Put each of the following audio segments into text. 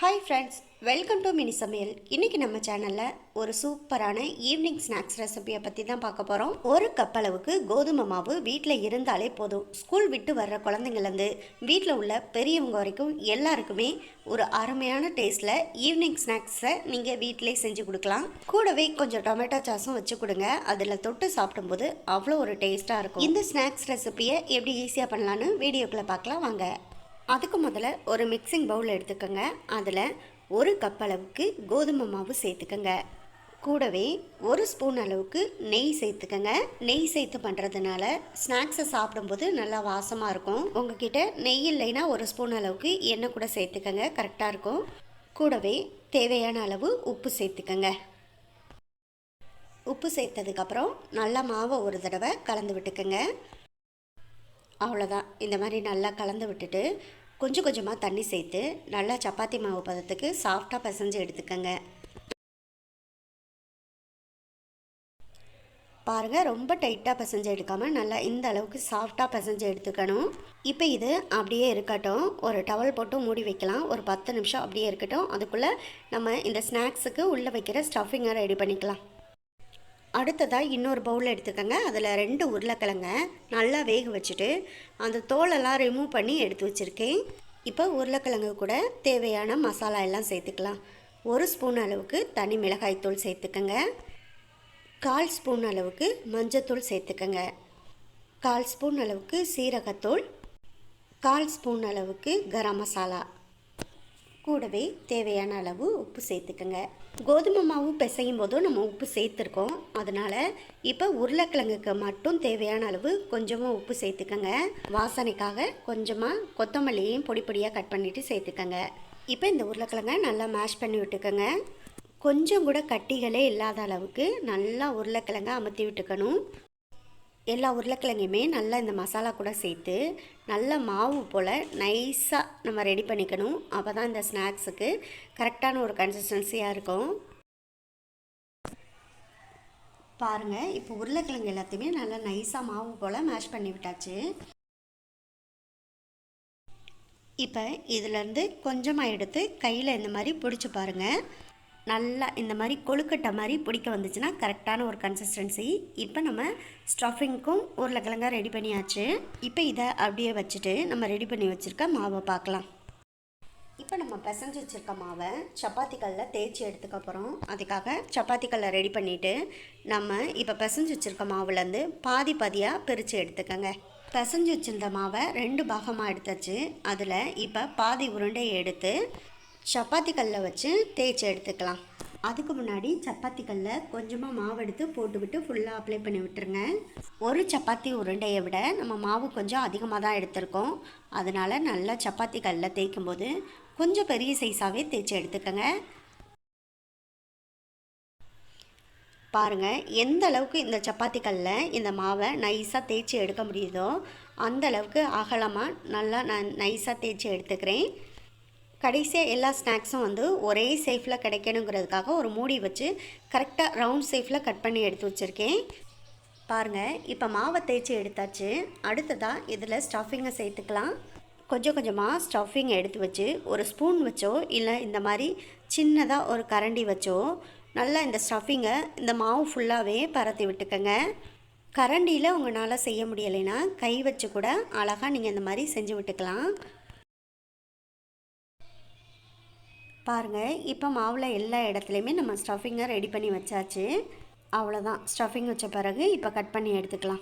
Hi friends welcome to mini சமையல் இன்றைக்கி நம்ம சேனலில் ஒரு சூப்பரான ஈவினிங் ஸ்நாக்ஸ் ரெசிபியை பற்றி தான் பார்க்க போகிறோம் ஒரு கப் அளவுக்கு கோதுமை மாவு வீட்டில் இருந்தாலே போதும். ஸ்கூல் விட்டு வர்ற குழந்தைங்கலேருந்து வீட்டில் உள்ள பெரியவங்க வரைக்கும் எல்லாருக்குமே ஒரு அருமையான டேஸ்ட்டில் ஈவினிங் ஸ்நாக்ஸை நீங்கள் வீட்டிலே செஞ்சு கொடுக்கலாம். கூடவே கொஞ்சம் டொமேட்டோ சாஸும் வச்சு கொடுங்க. அதில் தொட்டு சாப்பிடும்போது அவ்வளோ ஒரு டேஸ்ட்டாக இருக்கும். இந்த ஸ்நாக்ஸ் ரெசிபியை எப்படி ஈஸியாக பண்ணலான்னு வீடியோக்குள்ளே பார்க்கலாம். வாங்க. அதுக்கு முதல்ல ஒரு மிக்சிங் பவுல் எடுத்துக்கோங்க. அதில் ஒரு கப் அளவுக்கு கோதுமை மாவு சேர்த்துக்கோங்க. கூடவே ஒரு ஸ்பூன் அளவுக்கு நெய் சேர்த்துக்கோங்க. நெய் சேர்த்து பண்ணுறதுனால ஸ்நாக்ஸை சாப்பிடும்போது நல்லா வாசமாக இருக்கும். உங்ககிட்ட நெய் இல்லைன்னா ஒரு ஸ்பூன் அளவுக்கு எண்ணெய் கூட சேர்த்துக்கோங்க. கரெக்டாக இருக்கும். கூடவே தேவையான அளவு உப்பு சேர்த்துக்கோங்க. உப்பு சேர்த்ததுக்கப்புறம் நல்லா மாவை ஒரு தடவை கலந்து விட்டுக்கோங்க. அவ்வளோதான் இந்த மாதிரி நல்லா கலந்து விட்டுட்டு கொஞ்சம் கொஞ்சமாக தண்ணி சேர்த்து நல்லா சப்பாத்தி மாவு பதத்துக்கு சாஃப்டாக பிசைஞ்சு எடுத்துக்கோங்க. பாருங்கள் ரொம்ப டைட்டாக பிசைஞ்சு எடுக்காமல் நல்லா இந்த அளவுக்கு சாஃப்டாக பிசைஞ்சு எடுத்துக்கணும். இப்போ இது அப்படியே இருக்கட்டும். ஒரு டவல் போட்டு மூடி வைக்கலாம். ஒரு பத்து நிமிஷம் அப்படியே இருக்கட்டும். அதுக்குள்ளே நம்ம இந்த ஸ்நாக்ஸுக்கு உள்ளே வைக்கிற ஸ்டஃபிங்கை ரெடி பண்ணிக்கலாம். அடுத்ததாக இன்னொரு பவுல் எடுத்துக்கோங்க. அதில் ரெண்டு உருளைக்கிழங்க நல்லா வேக வச்சுட்டு அந்த தோலெல்லாம் ரிமூவ் பண்ணி எடுத்து வச்சுருக்கேன். இப்போ உருளைக்கிழங்கு கூட தேவையான மசாலா எல்லாம் சேர்த்துக்கலாம். ஒரு ஸ்பூன் அளவுக்கு தனி மிளகாய்த்தூள் சேர்த்துக்கோங்க. கால் ஸ்பூன் அளவுக்கு மஞ்சத்தூள் சேர்த்துக்கோங்க. கால் ஸ்பூன் அளவுக்கு சீரகத்தூள். கால் ஸ்பூன் அளவுக்கு கரம் மசாலா. கூடவே தேவையான அளவு உப்பு சேர்த்துக்கோங்க. கோதுமை மாவு பிசையும் போதும் நம்ம உப்பு சேர்த்துருக்கோம். அதனால் இப்போ உருளைக்கிழங்குக்கு மட்டும் தேவையான அளவு கொஞ்சமாக உப்பு சேர்த்துக்கோங்க. வாசனைக்காக கொஞ்சமாக கொத்தமல்லியையும் பொடி பொடியாக கட் பண்ணிவிட்டு சேர்த்துக்கோங்க. இப்போ இந்த உருளைக்கிழங்க நல்லா மேஷ் பண்ணி விட்டுக்கோங்க. கொஞ்சம் கூட கட்டிகளே இல்லாத அளவுக்கு நல்லா உருளைக்கிழங்க அமுத்தி விட்டுக்கணும். எல்லா உருளைக்கிழங்கையுமே நல்லா இந்த மசாலா கூட சேர்த்து நல்ல மாவு போல் நைஸாக நம்ம ரெடி பண்ணிக்கணும். அப்போ தான் இந்த ஸ்நாக்ஸுக்கு கரெக்டான ஒரு கன்சிஸ்டன்சியாக இருக்கும். பாருங்கள் இப்போ உருளைக்கிழங்கு எல்லாத்தையுமே நல்லா நைஸாக மாவு போல் மேஷ் பண்ணி விட்டாச்சு. இப்போ இதிலேருந்து கொஞ்சமாக எடுத்து கையில் இந்த மாதிரி பிடிச்சி பாருங்கள் நல்லா இந்த மாதிரி கொழுக்கட்டை மாதிரி பிடிக்க வந்துச்சுன்னா கரெக்டான ஒரு கன்சிஸ்டன்சி இப்போ நம்ம ஸ்டஃபிங்க்கும் உருளைக்கிழங்கா ரெடி பண்ணியாச்சு. இப்போ இதை அப்படியே வச்சுட்டு நம்ம ரெடி பண்ணி வச்சுருக்க மாவை பார்க்கலாம். இப்போ நம்ம பிசைஞ்சு வச்சுருக்க மாவை சப்பாத்தி கல்லில் தேய்ச்சி எடுத்துக்க போகிறோம் அதுக்காக சப்பாத்தி கல்லை ரெடி பண்ணிவிட்டு நம்ம இப்போ பிசைஞ்சு வச்சுருக்க மாவுலேருந்து பாதி பாதியாக பிரித்து எடுத்துக்கோங்க. பிசைஞ்சு வச்சுருந்த மாவை ரெண்டு பாகமாக எடுத்தாச்சு. அதில் இப்போ பாதி உருண்டையை எடுத்து சப்பாத்தி கல்லில் வச்சு தேய்ச்சி எடுத்துக்கலாம். அதுக்கு முன்னாடி சப்பாத்தி கல்லில் கொஞ்சமாக மாவு எடுத்து போட்டுவிட்டு ஃபுல்லாக அப்ளை பண்ணி விட்டுருங்க. ஒரு சப்பாத்தி உருண்டையை விட நம்ம மாவு கொஞ்சம் அதிகமாக தான் எடுத்திருக்கோம். அதனால் நல்லா சப்பாத்தி கல்லில் தேய்க்கும் போது கொஞ்சம் பெரிய சைஸாகவே தேய்ச்சி எடுத்துக்கோங்க. பாருங்கள் எந்த அளவுக்கு இந்த சப்பாத்தி கல்லில் இந்த மாவை நைஸாக தேய்ச்சி எடுக்க முடியுதோ அந்த அளவுக்கு அகலமாக நல்லா நான் நைஸாக தேய்ச்சி எடுத்துக்கிறேன். கடைசியாக எல்லா ஸ்நாக்ஸும் வந்து ஒரே சேஃபில் கிடைக்கணுங்கிறதுக்காக ஒரு மூடி வச்சு கரெக்டாக ரவுண்ட் சேஃபில் கட் பண்ணி எடுத்து வச்சுருக்கேன். பாருங்கள் இப்போ மாவை தேய்ச்சி எடுத்தாச்சு. அடுத்ததாக இதில் ஸ்டஃபிங்கை சேர்த்துக்கலாம். கொஞ்சம் கொஞ்சமாக ஸ்டஃபிங் எடுத்து வச்சு ஒரு ஸ்பூன் வச்சோ இல்லை இந்த மாதிரி சின்னதாக ஒரு கரண்டி வச்சோ நல்லா இந்த ஸ்டஃபிங்கை இந்த மாவு ஃபுல்லாகவே பரத்தி விட்டுக்கோங்க. கரண்டியில் உங்களால் செய்ய முடியலைன்னா கை வச்சு கூட அழகாக நீங்கள் இந்த மாதிரி செஞ்சு விட்டுக்கலாம். பாருங்கள் இப்போ மாவில் எல்லா இடத்துலையுமே நம்ம ஸ்டஃபிங்கை ரெடி பண்ணி வச்சாச்சு. அவ்வளோதான் ஸ்டஃபிங் வச்ச பிறகு இப்போ கட் பண்ணி எடுத்துக்கலாம்.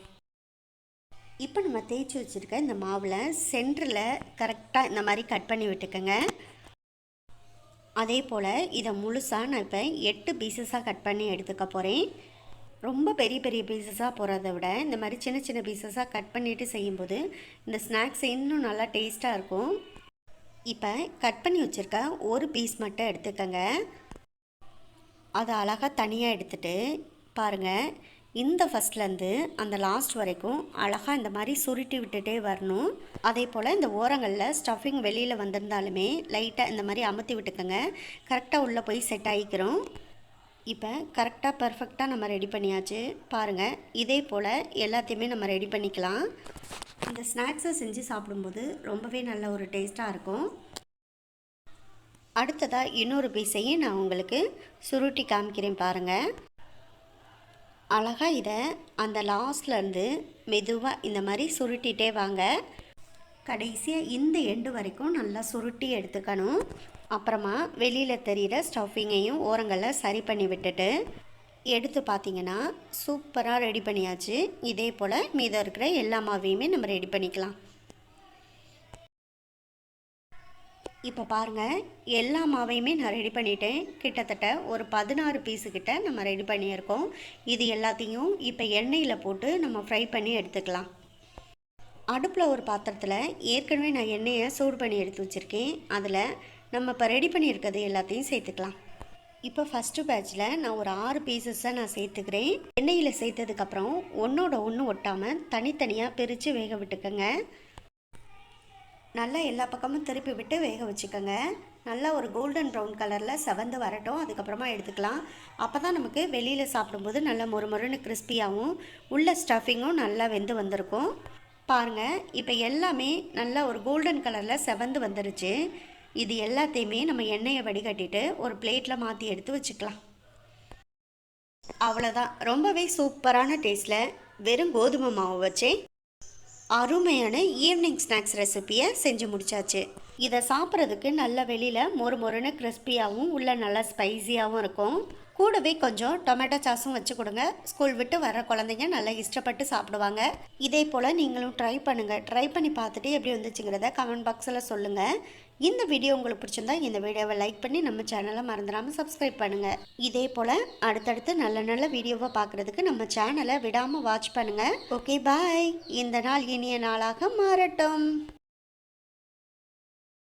இப்போ நம்ம தேய்ச்சி வச்சுருக்க இந்த மாவில் சென்டரில் கரெக்டாக இந்த மாதிரி கட் பண்ணி விட்டுக்கோங்க. அதே போல் இதை முழுசாக நான் இப்போ எட்டு பீசஸாக கட் பண்ணி எடுத்துக்க போகிறேன் ரொம்ப பெரிய பெரிய பீசஸாக போகிறத விட இந்த மாதிரி சின்ன சின்ன பீசஸாக கட் பண்ணிவிட்டு செய்யும்போது இந்த ஸ்நாக்ஸ் இன்னும் நல்லா டேஸ்ட்டாக இருக்கும். இப்போ கட் பண்ணி வச்சுருக்க ஒரு பீஸ் மட்டும் எடுத்துக்கோங்க. அதை அழகாக தனியாக எடுத்துட்டு பாருங்கள் இந்த ஃபஸ்ட்லேருந்து அந்த லாஸ்ட் வரைக்கும் அழகாக இந்த மாதிரி சுருட்டி விட்டுட்டே வரணும். அதே போல் இந்த ஓரங்களில் ஸ்டஃபிங் வெளியில் வந்திருந்தாலுமே லைட்டாக இந்த மாதிரி அமுத்தி விட்டுக்கோங்க. கரெக்டாக உள்ளே போய் செட் ஆகிக்கிறோம் இப்போ கரெக்டாக பர்ஃபெக்டாக நம்ம ரெடி பண்ணியாச்சு. பாருங்கள் இதே போல் எல்லாத்தையுமே நம்ம ரெடி பண்ணிக்கலாம். இந்த ஸ்நாக்ஸை செஞ்சு சாப்பிடும்போது ரொம்பவே நல்ல ஒரு டேஸ்ட்டாக இருக்கும். அடுத்ததாக இன்னொரு பீஸையும் நான் உங்களுக்கு சுருட்டி காமிக்கிறேன் பாருங்கள் அழகாக இதை அந்த லாஸ்ட்லேருந்து மெதுவாக இந்த மாதிரி சுருட்டிகிட்டே வாங்க. கடைசியாக இந்த எண்டு வரைக்கும் நல்லா சுருட்டி எடுத்துக்கணும். அப்புறமா வெளியில் தெரிகிற ஸ்டஃபிங்கையும் ஓரங்களில் சரி பண்ணி விட்டுட்டு எடுத்து பார்த்தீங்கன்னா சூப்பராக ரெடி பண்ணியாச்சு. இதே போல் மீதம் இருக்கிற எல்லா மாவையுமே நம்ம ரெடி பண்ணிக்கலாம். இப்போ பாருங்கள் எல்லா மாவையுமே நான் ரெடி பண்ணிட்டேன். கிட்டத்தட்ட ஒரு பதினாறு பீஸுக்கிட்ட நம்ம ரெடி பண்ணியிருக்கோம். இது எல்லாத்தையும் இப்போ எண்ணெயில் போட்டு நம்ம ஃப்ரை பண்ணி எடுத்துக்கலாம். அடுப்பில் ஒரு பாத்திரத்தில் ஏற்கனவே நான் எண்ணெயை சூடு பண்ணி எடுத்து வச்சுருக்கேன். அதில் நம்ம இப்போ ரெடி பண்ணியிருக்கிறது எல்லாத்தையும் சேர்த்துக்கலாம். இப்போ ஃபஸ்ட்டு பேட்சில் நான் ஒரு ஆறு பீசஸை நான் சேர்த்துக்கிறேன். எண்ணெயில் சேர்த்ததுக்கப்புறம் ஒன்றோட ஒன்று ஒட்டாமல் தனித்தனியாக பிரித்து வேக விட்டுக்கோங்க. நல்லா எல்லா பக்கமும் திருப்பி விட்டு வேக வச்சுக்கோங்க. நல்லா ஒரு கோல்டன் ப்ரௌன் கலரில் செவந்து வரட்டும். அதுக்கப்புறமா எடுத்துக்கலாம். அப்போ தான் நமக்கு வெளியில் சாப்பிடும்போது நல்லா மொறுமொறுன்னு கிறிஸ்பியாகவும் உள்ள ஸ்டஃபிங்கும் நல்லா வெந்து வந்திருக்கும். பாருங்கள் இப்போ எல்லாமே நல்லா ஒரு கோல்டன் கலரில் செவந்து வந்துருச்சு. இது எல்லாத்தையுமே நம்ம எண்ணெயை வடிகட்டிட்டு ஒரு பிளேட்டில் மாற்றி எடுத்து வச்சுக்கலாம். அவ்வளோதான் ரொம்பவே சூப்பரான டேஸ்ட்டில் வெறும் கோதுமை மாவு வச்சே அருமையான ஈவினிங் ஸ்நாக்ஸ் ரெசிப்பியை செஞ்சு முடிச்சாச்சு. இதை சாப்பிட்றதுக்கு நல்ல வெளியில் மொறு மொறுன்னு கிறிஸ்பியாகவும் உள்ள நல்லா ஸ்பைசியாகவும் இருக்கும். கூடவே கொஞ்சம் டொமேட்டோ சாஸும் வச்சு கொடுங்க. ஸ்கூல் விட்டு வர குழந்தைங்க நல்லா இஷ்டப்பட்டு சாப்பிடுவாங்க. இதே போல் நீங்களும் ட்ரை பண்ணுங்கள் ட்ரை பண்ணி பார்த்துட்டு எப்படி வந்துச்சுங்கிறத கமெண்ட் பாக்ஸில் சொல்லுங்கள் இந்த வீடியோ உங்களுக்கு பிடிச்சிருந்தா இந்த வீடியோவை லைக் பண்ணி நம்ம சேனலை மறந்துடாமல் சப்ஸ்கிரைப் பண்ணுங்கள் இதே போல் அடுத்தடுத்து நல்ல நல்ல வீடியோவை பார்க்குறதுக்கு நம்ம சேனலை விடாமல் வாட்ச் பண்ணுங்கள் ஓகே பாய் இந்த நாள் இனிய நாளாக மாறட்டும்.